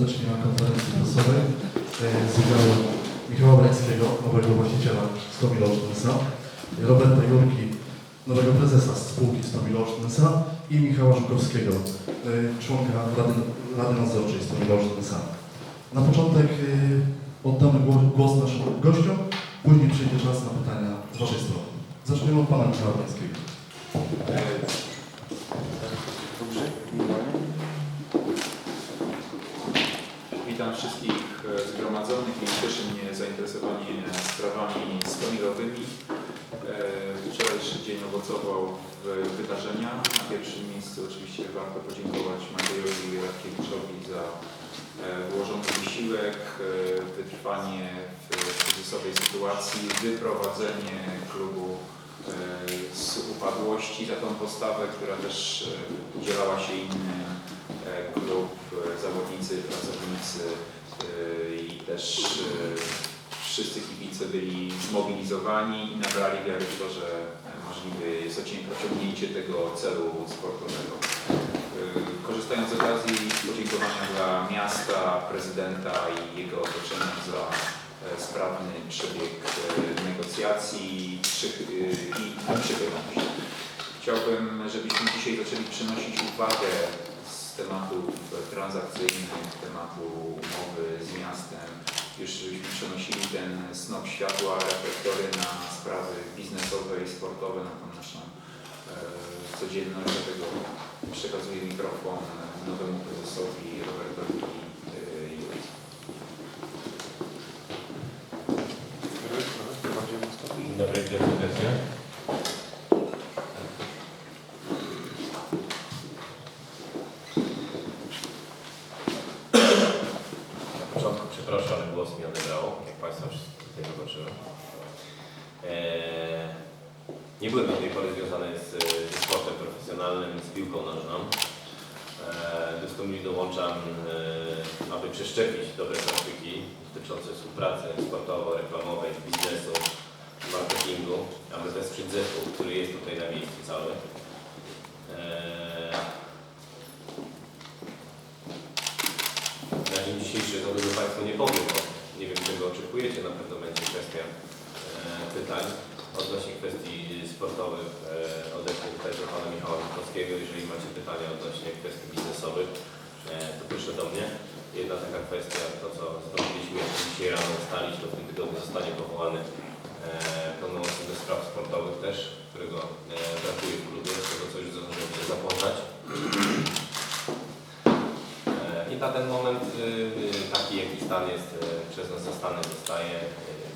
Zaczniemy konferencji prasowej e, z udziałem Michała Brańskiego, nowego właściciela Stomil Olsztynsa, Roberta Jurki, nowego prezesa spółki Stomil Olsztynsa i Michała Żukowskiego, e, członka Rady, Rady Nadzorczej Olsztynsa. Na początek e, oddamy głos naszym gościom, później przyjdzie czas na pytania z Waszej strony. Zaczniemy od Pana Michała Brańskiego. Witam wszystkich e, zgromadzonych i cieszy mnie zainteresowanie sprawami stomilowymi. E, Wczorajszy dzień owocował w wydarzenia. Na pierwszym miejscu oczywiście warto podziękować Maciejowi Radkiewiczowi za e, włożony wysiłek, e, wytrwanie w kryzysowej sytuacji, wyprowadzenie klubu e, z upadłości, za tą postawę, która też e, udzielała się innym e, klub, e, zawodnicy, pracownicy e, i też e, wszyscy kibice byli zmobilizowani i nabrali wiary w to, że możliwe jest osiągnięcie tego celu sportowego. E, Korzystając z okazji podziękowania dla miasta, prezydenta i jego otoczenia za e, sprawny przebieg e, negocjacji e, i przychylność. Chciałbym, żebyśmy dzisiaj zaczęli przynosić uwagę transakcyjnych, tematu umowy z miastem, już żebyśmy przenosili ten snop światła, reflektory na sprawy biznesowe i sportowe, na tą naszą e, codzienność. Dlatego przekazuję mikrofon nowemu prezesowi Robertowi e. Dzień dobry, witam początku przepraszam, ale głos mi odebrało, jak wszyscy tutaj zobaczyłem. Nie byłem do tej pory związany z, sportem profesjonalnym, z piłką nożną. Eee, do Stomili dołączam, eee, aby przeszczepić dobre praktyki dotyczące współpracy sportowo-reklamowej, biznesu, marketingu, aby wesprzeć zespół, który jest tutaj na miejscu cały. Eee, Na dzień dzisiejszy za dużo Państwu nie powiem, bo nie wiem oczekujecie, na pewno będzie kwestia e, pytań. Odnośnie kwestii sportowych e, odeszli tutaj do Pana Michała Witowskiego. Jeżeli macie pytania odnośnie kwestii biznesowych, e, to proszę do mnie. Jedna taka kwestia, to co jeszcze dzisiaj rano ustalić, to w tym tygodniu zostanie powołany pełnomocnik do spraw sportowych też, którego brakuje w klubie, z tego co już zdążyłem się zapoznać. I na ten moment y, y, taki jaki stan jest przez nas zastany zostaje,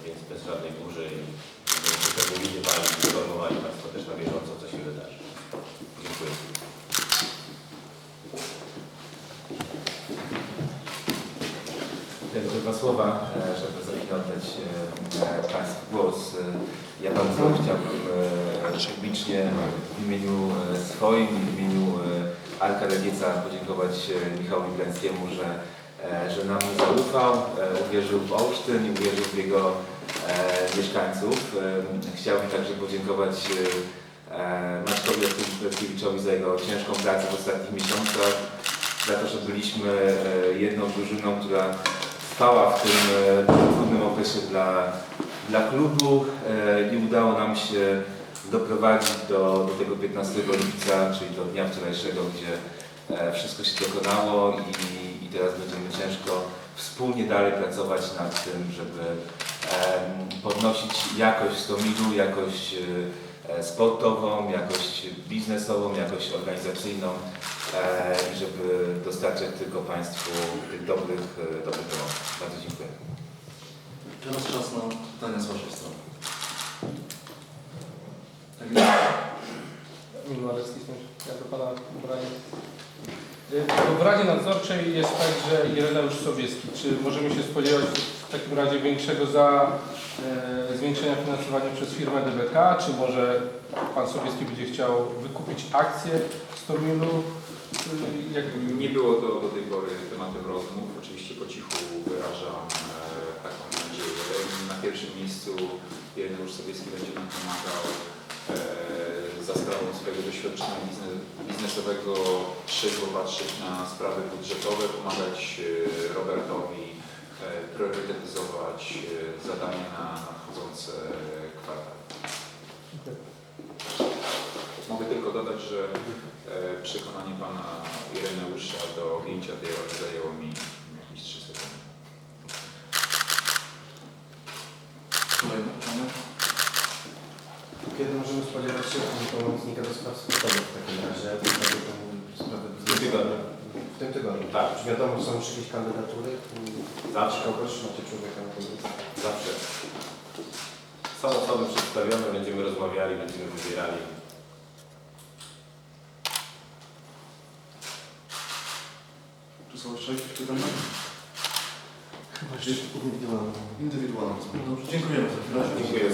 więc bez żadnej burzy i będziemy tego widywali informowali Państwa też na bieżąco, co się wydarzy. Dziękuję. Tylko dwa słowa, e, żeby oddać e, Państwu głos. E, Ja bardzo chciałbym publicznie w imieniu swoim i w imieniu Arka Legieca podziękować Michałowi Gdańskiemu, że, że nam zaufał, e, uwierzył w Olsztyn i uwierzył w jego e, mieszkańców. E, Chciałbym także podziękować e, e, Maćkowi Jackiewiczowi za jego ciężką pracę w ostatnich miesiącach, za to, że byliśmy e, jedną drużyną, która trwała w tym e, trudnym okresie dla, dla klubu e, i udało nam się doprowadzić do, do tego 15 lipca, czyli do dnia wczorajszego, gdzie e, wszystko się dokonało i, i teraz będziemy ciężko wspólnie dalej pracować nad tym, żeby podnosić jakość stomilu, jakość e, e, sportową, jakość biznesową, jakość organizacyjną e, i żeby dostarczać tylko Państwu tych dobrych, e, dobrych wyborów. Bardzo dziękuję. Teraz czas na pytania z Waszej strony. Tak Miłorecki, ja do Pana Brania. Y, W Radzie Nadzorczej jest także Ireneusz Sobieski. Czy możemy się spodziewać w takim razie większego za, e, zwiększenia finansowania przez firmę DBK, czy może Pan Sobieski będzie chciał wykupić akcje z Tomilu? Y, Jak, Nie było to do tej pory tematem rozmów. Oczywiście po cichu wyrażam e, taką nadzieję. Na pierwszym miejscu Ireneusz Sobieski będzie nam pomagał za sprawą swojego doświadczenia biznes- biznesowego trzeźwo patrzeć na sprawy budżetowe, pomagać e, Robertowi e, priorytetyzować e, zadania na nadchodzące kwartały. Mogę tylko dodać, że przekonanie pana Ireneusza do objęcia tej roli zajęło mi jakieś 3 sekundy. Kolejne pytanie? Kiedy możemy spodziewać się pełnomocnika do spraw sportowych w takim razie? W tym tygodniu. W tym tygodniu. Tak. Czy wiadomo, są już jakieś kandydatury? Zawsze. Kogoś macie człowieka na komisji? Zawsze. Są osoby przedstawione, będziemy rozmawiali, będziemy wybierali. Czy są jeszcze jakieś pytania? Chyba jeszcze indywidualnie. Indywidualne. Dobrze, dziękujemy takim razie. Dziękuję.